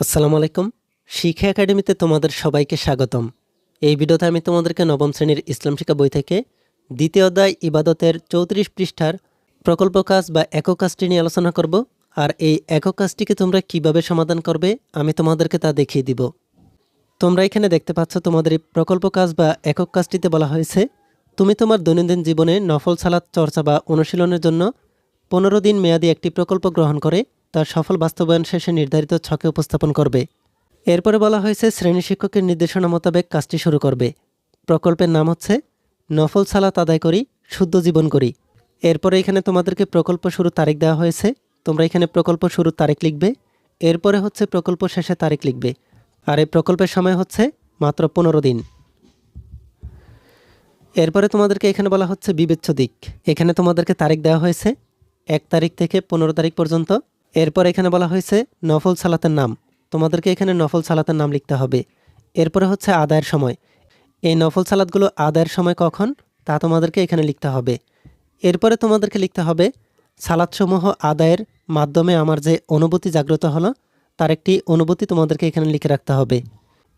আসসালামু আলাইকুম। শিক্ষা একাডেমিতে তোমাদের সবাইকে স্বাগতম। এই ভিডিওতে আমি তোমাদেরকে নবম শ্রেণির ইসলাম শিক্ষা বই থেকে দ্বিতীয় অধ্যায় ইবাদতের চৌত্রিশ পৃষ্ঠার প্রকল্প কাজ বা একক কাজটি নিয়ে আলোচনা করব। আর এই একক কাজটিকে তোমরা কীভাবে সমাধান করবে, আমি তোমাদেরকে তা দেখিয়ে দিব। তোমরা এখানে দেখতে পাচ্ছ তোমাদের এই প্রকল্প কাজ বা একক কাজটিতে বলা হয়েছে, তুমি তোমার দৈনন্দিন জীবনে নফল সালাত, চর্চা বা অনুশীলনের জন্য পনেরো দিন মেয়াদী একটি প্রকল্প গ্রহণ করে তার সফল বাস্তবায়ন শেষে নির্ধারিত ছকে উপস্থাপন করবে। এরপরে বলা হয়েছে, শ্রেণি শিক্ষকের নির্দেশনা মোতাবেক কাজটি শুরু করবে। প্রকল্পের নাম হচ্ছে, নফল সালাত আদায় করি, শুদ্ধ জীবন করি। এরপরে এখানে তোমাদেরকে প্রকল্প শুরু তারিখ দেওয়া হয়েছে। তোমরা এখানে প্রকল্প শুরু তারিখ লিখবে। এরপরে হচ্ছে প্রকল্প শেষে তারিখ লিখবে। আর এই প্রকল্পের সময় হচ্ছে মাত্র পনেরো দিন। এরপরে তোমাদেরকে এখানে বলা হচ্ছে বিবেচ্য দিক। এখানে তোমাদেরকে তারিখ দেওয়া হয়েছে, এক তারিখ থেকে পনেরো তারিখ পর্যন্ত। এরপর এখানে বলা হয়েছে নফল সালাতের নাম। তোমাদেরকে এখানে নফল সালাতের নাম লিখতে হবে। এরপরে হচ্ছে আদায়ের সময়। এই নফল সালাদগুলো আদায়ের সময় কখন? তা তোমাদেরকে এখানে লিখতে হবে। এরপরে তোমাদেরকে লিখতে হবে সালাদসমূহ আদায়ের মাধ্যমে আমার যে অনুভূতি জাগ্রত হলো, তার একটি অনুভূতি তোমাদেরকে এখানে লিখে রাখতে হবে।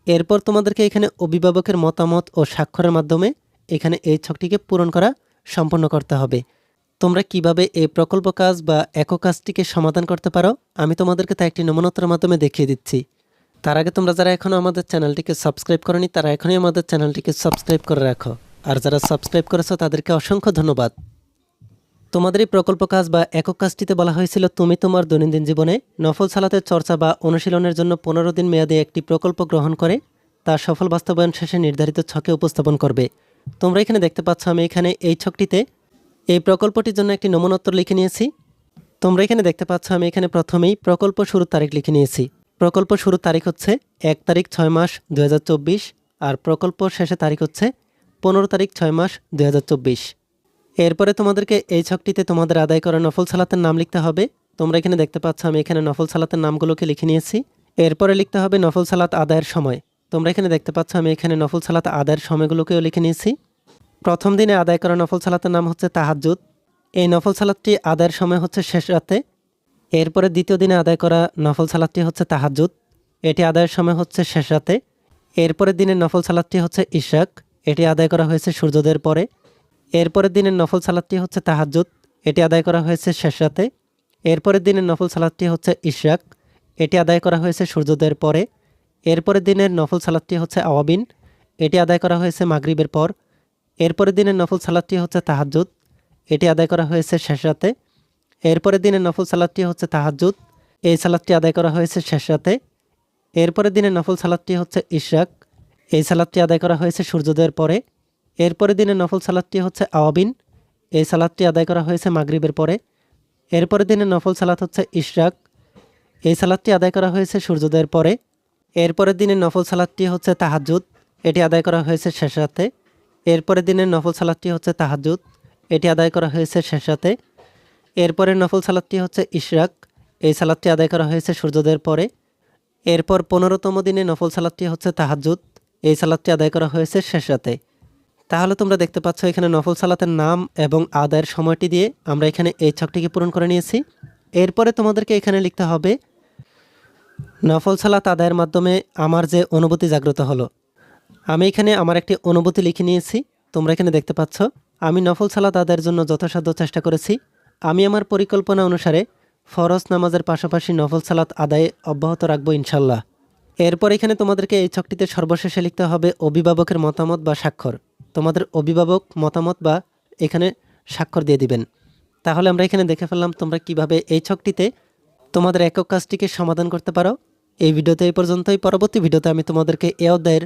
এরপর তোমাদেরকে এখানে অভিভাবকের মতামত ও স্বাক্ষরের মাধ্যমে এখানে এই ছকটিকে পূরণ করা সম্পন্ন করতে হবে। তোমরা কীভাবে এই প্রকল্প কাজ বা একক কাজটিকে সমাধান করতে পারো, আমি তোমাদেরকে তা একটি নমুনতার মাধ্যমে দেখিয়ে দিচ্ছি। তার আগে তোমরা যারা এখনও আমাদের চ্যানেলটিকে সাবস্ক্রাইব করনি, তারা এখনই আমাদের চ্যানেলটিকে সাবস্ক্রাইব করে রাখো। আর যারা সাবস্ক্রাইব করেছ, তাদেরকে অসংখ্য ধন্যবাদ। তোমাদের এই প্রকল্প কাজ বা একক কাজটিতে বলা হয়েছিল, তুমি তোমার দৈনন্দিন জীবনে নফল সালাতের চর্চা বা অনুশীলনের জন্য পনেরো দিন মেয়াদে একটি প্রকল্প গ্রহণ করে তার সফল বাস্তবায়ন শেষে নির্ধারিত ছকে উপস্থাপন করবে। তোমরা এখানে দেখতে পাচ্ছ, আমি এখানে এই ছকটিতে এই প্রকল্পটির জন্য একটি নমুনোত্তর লিখে নিয়েছি। তোমরা এখানে দেখতে পাচ্ছ আমি এখানে প্রথমেই প্রকল্প শুরুর তারিখ লিখে নিয়েছি। প্রকল্প শুরুর তারিখ হচ্ছে এক তারিখ ছয় মাস দু হাজার চব্বিশ আর প্রকল্প শেষে তারিখ হচ্ছে পনেরো তারিখ ছয় মাস দু হাজার চব্বিশ। এরপরে তোমাদেরকে এই ছকটিতে তোমাদের আদায় করা নফল সালাতের নাম লিখতে হবে। তোমরা এখানে দেখতে পাচ্ছ আমি এখানে নফল সালাতের নামগুলোকে লিখে নিয়েছি। এরপরে লিখতে হবে নফল সালাত আদায়ের সময়। তোমরা এখানে দেখতে পাচ্ছ আমি এখানে নফল সালাত আদায়ের সময়গুলোকেও লিখে নিয়েছি। প্রথম দিনে আদায় করা নফল সালাতের নাম হচ্ছে তাহাজ্জুদ। এই নফল সালাতটি আদায়ের সময় হচ্ছে শেষ রাতে। এরপরে দ্বিতীয় দিনে আদায় করা নফল সালাতটি হচ্ছে তাহাজ্জুদ। এটি আদায়ের সময় হচ্ছে শেষ রাতে। এরপরের দিনের নফল সালাতটি হচ্ছে ইশাক। এটি আদায় করা হয়েছে সূর্যোদয়ের পরে। এরপরের দিনের নফল সালাতটি হচ্ছে তাহাজ্জুদ। এটি আদায় করা হয়েছে শেষ রাতে। এরপরের দিনের নফল সালাদটি হচ্ছে ইশাক। এটি আদায় করা হয়েছে সূর্যোদয়ের পরে। এরপরের দিনের নফল সালাদটি হচ্ছে আওয়াবিন। এটি আদায় করা হয়েছে মাগরিবের পর। এরপরের দিনের নফল সালাদটি হচ্ছে তাহাজ্জুদ। এটি আদায় করা হয়েছে শেষ রাতে। এরপরের দিনের নফল সালাদটি হচ্ছে তাহাজ্জুদ। এই সালাদটি আদায় করা হয়েছে শেষ রাতে। এরপরের দিনের নফল সালাদটি হচ্ছে ইশরাক। এই সালাদটি আদায় করা হয়েছে সূর্যোদয়ের পরে। এরপরের দিনের নফল সালাদটি হচ্ছে আওয়াবিন। এই সালাদটি আদায় করা হয়েছে মাগরিবের পরে। এরপরের দিনের নফল সালাদ হচ্ছে ইশরাক। এই সালাদটি আদায় করা হয়েছে সূর্যোদয়ের পরে। এরপরের দিনের নফল সালাদটি হচ্ছে তাহাজ্জুদ। এটি আদায় করা হয়েছে শেষ রাতে। এরপরের দিনের নফল সালাদটি হচ্ছে তাহাজুদ এটি আদায় করা হয়েছে শেষ রাতে এরপরের নফল সালাদটি হচ্ছে ইশরাক। এই সালাদটি আদায় করা হয়েছে সূর্যোদয়ের পরে। এরপর পনেরোতম দিনে নফল সালাদটি হচ্ছে তাহাজুদ এই সালাদটি আদায় করা হয়েছে শেষ রাতে তাহলে তোমরা দেখতে পাচ্ছ এখানে নফল সালাতের নাম এবং আদায়ের সময়টি দিয়ে আমরা এখানে এই ছকটিকে পূরণ করে নিয়েছি। এরপরে তোমাদেরকে এখানে লিখতে হবে, নফল সালাত আদায়ের মাধ্যমে আমার যে অনুভূতি জাগ্রত হলো। আমি এখানে আমার একটি অনুভূতি লিখে নিয়েছি। তোমরা এখানে দেখতে পাচ্ছ, আমি নফল সালাত আদায়ের জন্য যথাসাধ্য চেষ্টা করেছি। আমি আমার পরিকল্পনা অনুসারে ফরজ নামাজের পাশাপাশি নফল সালাত আদায়ে অব্যাহত রাখব ইনশাল্লাহ। এরপর এখানে তোমাদেরকে এই ছকটিতে সর্বশেষে লিখতে হবে অভিভাবকের মতামত বা স্বাক্ষর। তোমাদের অভিভাবক মতামত বা এখানে স্বাক্ষর দিয়ে দিবেন। তাহলে আমরা এখানে দেখে ফেললাম তোমরা কীভাবে এই ছকটিতে তোমাদের একক কাজটিকে সমাধান করতে পারো। এই ভিডিওতে এই পর্যন্তই। পরবর্তী ভিডিওতে আমি তোমাদেরকে এ অধ্যায়ের